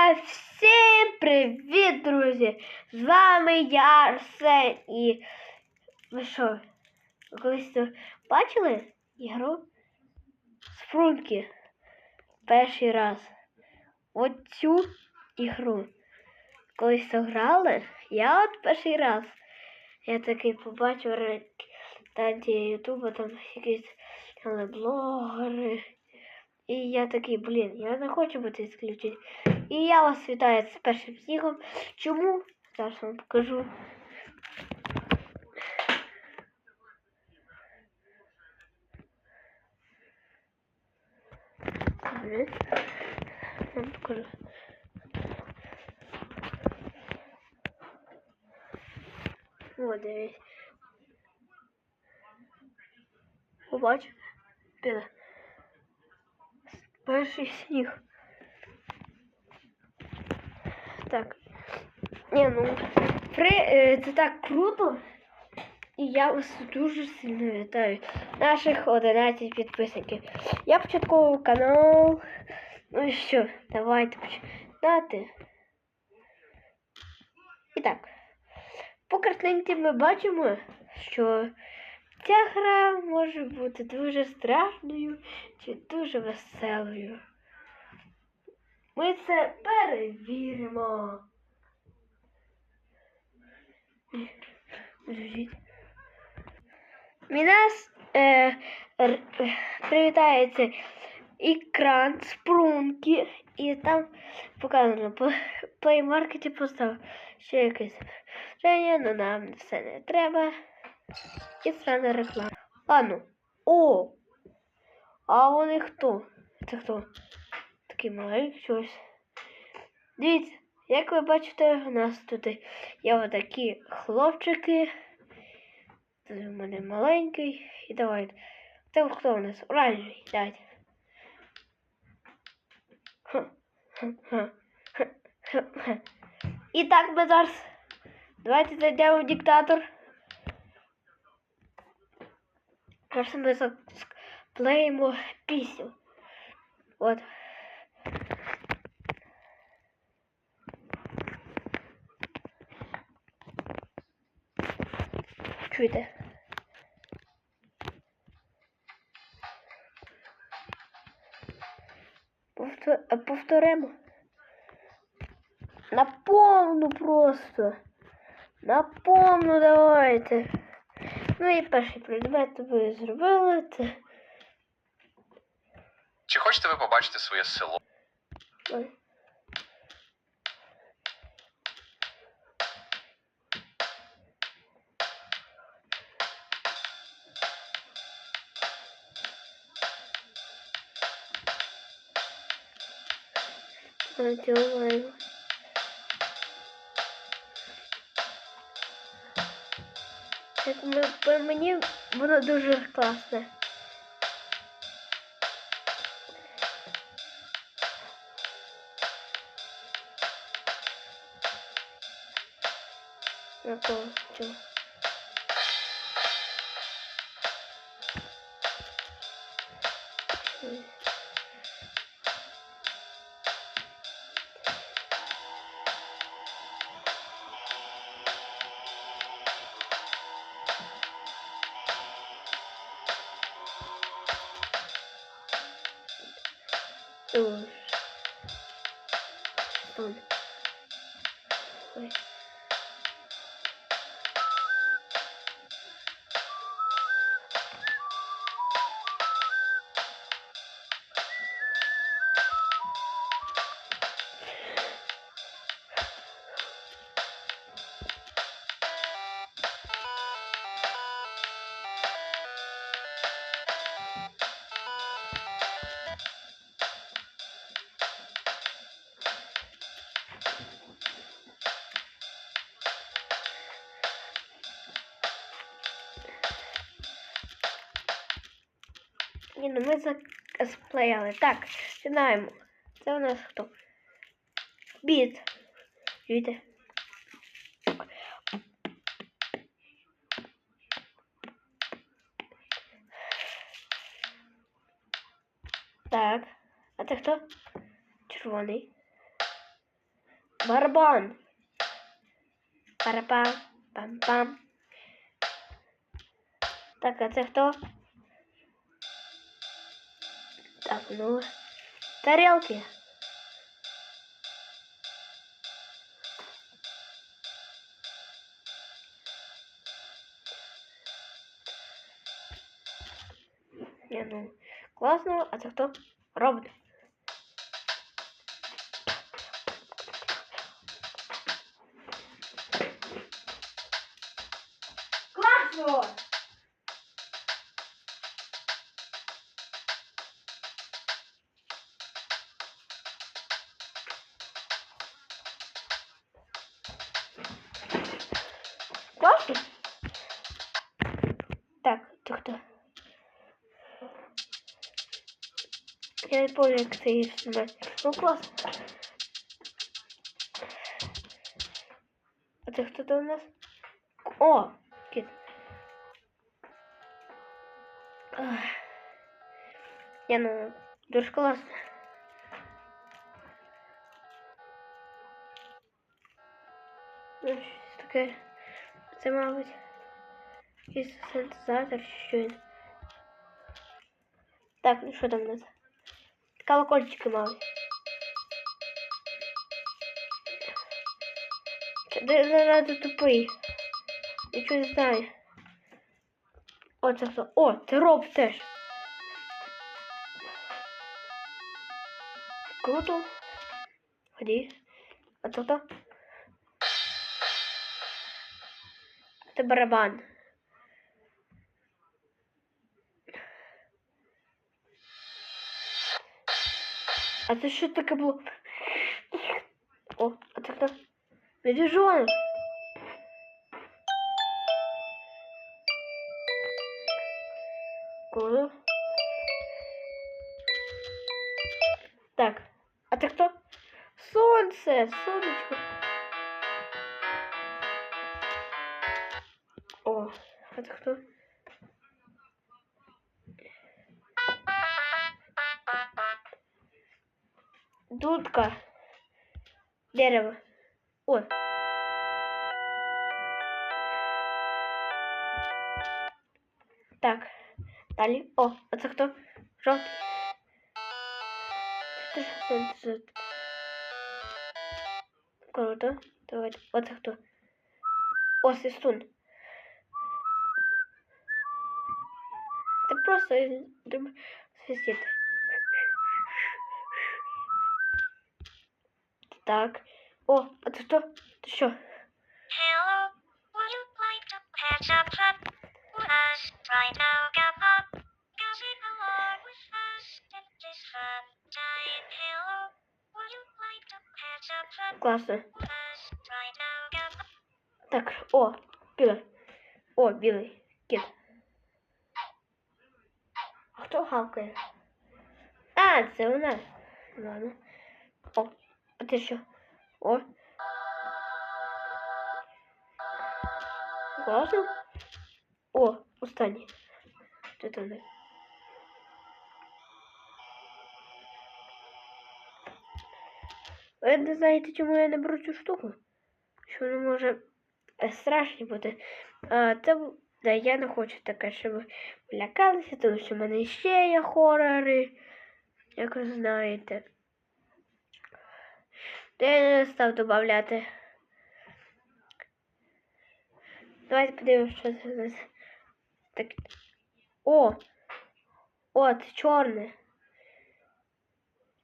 Всім привіт, друзі! З вами я Арсен і ви що? Колись то бачили ігру з Фрунки? Перший раз. От цю ігру. Колись грали, я от перший раз. Я такий побачив рейтанті Ютуба, там якісь блогери. І я такий, блін, я не хочу бути ісключений. І я вас вітаю з першим снігом. Чому? Зараз вам покажу. Блін. Вам покажу. О, дивись. Побач. Піде. Перший сніг. Так. Ні, ну при, е, це так круто. І я вас дуже сильно вітаю. Наших 11 підписників. Я початковий канал. Ну і що, давайте починати. І так. По картинці ми бачимо, що ця гра може бути дуже страшною чи дуже веселою. Ми це перевіримо. Мінас е, привітається екран спрунки, і там показано по плеймаркеті постав ще якесь але нам все не треба. І срана реклама. Ладно. О! А вони хто? Це хто? Такий маленький щось. Дивіться, як ви бачите, у нас тут є отакі хлопчики. Це у мене маленький. І давайте. Це хто у нас? Оранжевий. Давайте. І так ми зараз. Давайте зайдемо в диктатор. Зараз ми склеїмо пісню. От. Повтор... е, Повторимо. На повну просто. На повну давайте. Ну і перший предмет ви зробили це. Чи хочете ви побачити своє село? делаем. Так мы, ми, мені воно дуже класне. Закончу. Thank you. Dur. Tamam. Bye. Ні, ну ми засплеяли. Так, починаємо. Це у нас хто? Біт. Чуєте? Так. А це хто? Червоний. Барабан. Парапам, пам-пам. Так, а це хто? Так, ну. Тарелки. Не, ну, классно. А це хто? Робот. Класно! Я как ты ее снимать. Ну, классно. А ты кто-то у нас? О, кит. Не, ну, дуже классно. Ну, щось таке. Це, мабуть, якийсь синтезатор, чи що він. Так, ну що там нас? Колокольчики. Це де заради тупий. Нічого не знаю. О, це хто? О, це роб теж. Круто. Ході. А хто? Це барабан. А що таке було? О, а це хто? Медвежонок. Круто. Так, а це хто? Сонце, сонечко. О, а це хто? Дудка. Дерево. О. Так. Далі. О, а це хто? Жовтий. Круто. Давайте. Оце хто? О, свистун. Це просто треба свистіти. Так. О, а це хто? Ти що? Hello, would you like to catch up hot with us right now? Come up, come sing along with us in this fun time. Hello, would you like to catch up hot Класно. with us right now? Come up. Так, о, білий. О, білий. Кіт. А хто гавкає? А, це у нас. Ладно. О, а ти що? О. Класно. О, останній. Вони. Ви не знаєте, чому я не беру штуку? Що не може е, страшно бути. А, це да, я не хочу таке, щоб ви лякалися, тому що в мене ще є хорори, як ви знаєте. Я не став додавати. Давайте подивимося, що це у нас. Так. О! О, це чорне.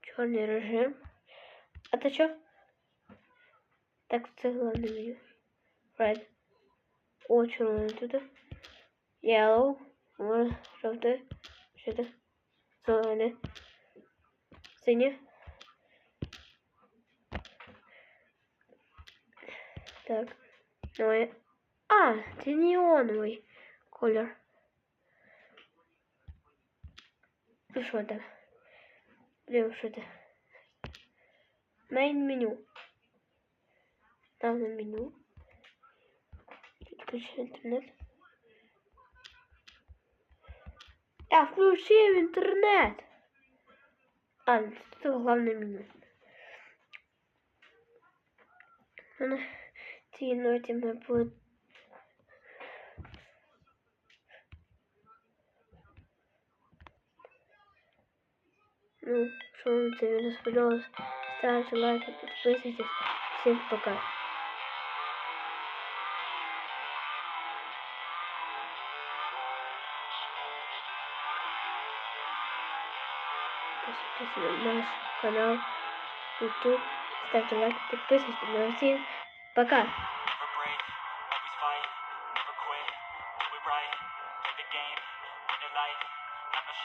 Чорний режим. А це що? Так, це головне меню. Red. О, червоне тут. Yellow. О, жовте. Що це? Зелене. Синє. Так. Ну, і- а, це неоновий колір. Ну що там? Блін, що це? Main меню. Там на меню. Підключи інтернет. Я включив інтернет. А, це головне меню. На цій ноті ми будемо. Ну, що вам це відео сподобалось, ставте лайки, підписуйтесь. Всім пока. Подписывайтесь на наш канал YouTube, ставьте лайк, подписывайтесь. Ну, всем пока!